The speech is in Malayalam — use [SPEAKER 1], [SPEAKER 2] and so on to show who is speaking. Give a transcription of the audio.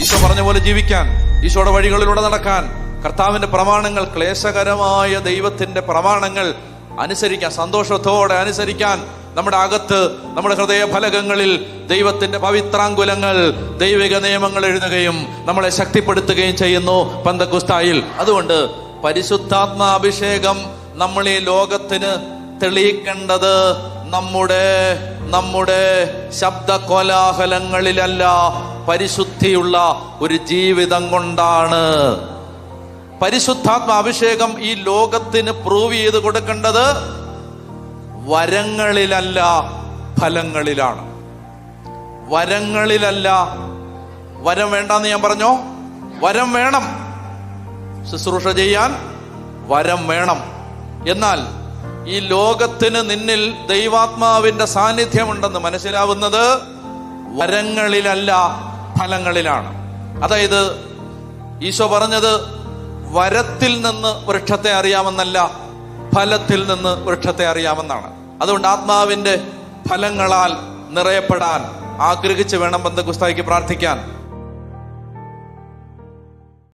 [SPEAKER 1] ഈശോ പറഞ്ഞ പോലെ ജീവിക്കാൻ ഈശോയുടെ വഴികളിലൂടെ നടക്കാൻ കർത്താവിന്റെ പ്രമാണങ്ങൾ ക്ലേശകരമായ ദൈവത്തിന്റെ പ്രമാണങ്ങൾ അനുസരിക്കാൻ സന്തോഷത്തോടെ അനുസരിക്കാൻ നമ്മുടെ അകത്ത് നമ്മുടെ ഹൃദയ ഫലകങ്ങളിൽ ദൈവത്തിന്റെ പവിത്രാങ്കുലങ്ങൾ ദൈവിക നിയമങ്ങൾ എഴുതുകയും നമ്മളെ ശക്തിപ്പെടുത്തുകയും ചെയ്യുന്നു പന്തക്കുസ്തായിൽ. അതുകൊണ്ട് പരിശുദ്ധാത്മാ അഭിഷേകം നമ്മൾ ഈ ലോകത്തിന് തെളിയിക്കേണ്ടത് നമ്മുടെ നമ്മുടെ ശബ്ദ കോലാഹലങ്ങളിലല്ല പരിശുദ്ധിയുള്ള ഒരു ജീവിതം കൊണ്ടാണ്. പരിശുദ്ധാത്മ അഭിഷേകം ഈ ലോകത്തിന് പ്രൂവ് ചെയ്ത് കൊടുക്കേണ്ടത് വരങ്ങളിലല്ല ഫലങ്ങളിലാണ്. വരങ്ങളിലല്ല. വരം വേണ്ടെന്ന് ഞാൻ പറഞ്ഞോ? വരം വേണം. ശുശ്രൂഷ ചെയ്യാൻ വരം വേണം. എന്നാൽ ഈ ലോകത്തിന് നിന്നിൽ ദൈവാത്മാവിന്റെ സാന്നിധ്യമുണ്ടെന്ന് മനസ്സിലാവുന്നത് വരങ്ങളിലല്ല ഫലങ്ങളിലാണ്. അതായത് ഈശോ പറഞ്ഞത് വരത്തിൽ നിന്ന് വൃക്ഷത്തെ അറിയാമെന്നല്ല ഫലത്തിൽ നിന്ന് വൃക്ഷത്തെ അറിയാമെന്നാണ്. അതുകൊണ്ട് ആത്മാവിന്റെ ഫലങ്ങളാൽ നിറയപ്പെടാൻ ആഗ്രഹിച്ച് വേണം ബന്ധകുസ്തായിക്ക് പ്രാർത്ഥിക്കാൻ.